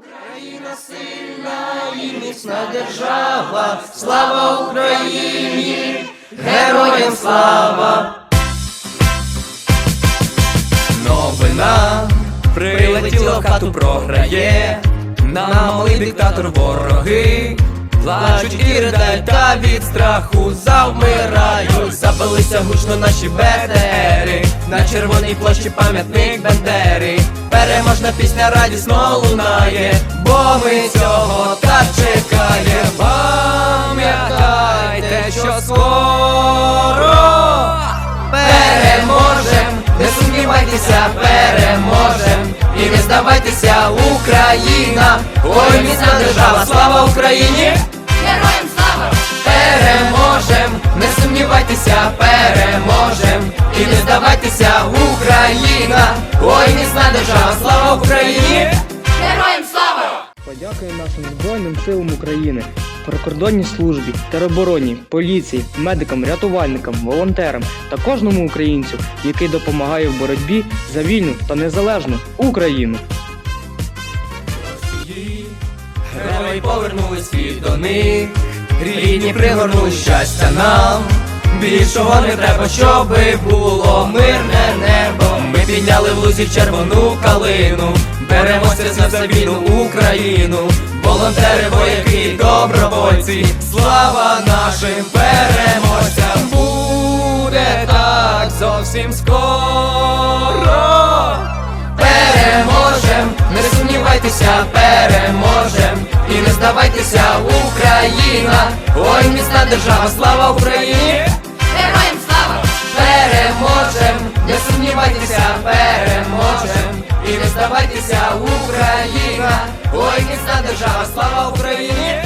Україна сильна і міцна держава, слава Україні, героям слава. Новина прилетіла в хату, програє. Нам малий диктатор вороги. Плачуть і riдають, та від страху завмирають. Забилися гучно наші бетери. На червоній площі пам'ятник Бендери. Переможна пісня радісно лунає, бо ми цього так чекаємо. Пам'ятайте, що скоро переможем, не сумнівайтеся, переможем. І не здавайтеся, Україна, ой, міцна держава, слава Україні! Героям слава! Переможем, не сумнівайтеся, переможем. Силам України, прикордонній службі, теробороні, поліції, медикам, рятувальникам, волонтерам та кожному українцю, який допомагає в боротьбі за вільну та незалежну Україну. Герої повернулись світ до них, рідні пригорнули щастя нам. Більшого не треба, щоби було мирне небо. Ми підняли в лузі червону калину, беремося за вільну Україну. Волонтери, вояки, добровольці, слава нашим переможцям! Буде так зовсім скоро. Переможем, не сумнівайтеся, переможем. І не здавайтеся, Україна, ой, міцна держава, слава Україні! Україна, ой, міцна держава, слава Україні!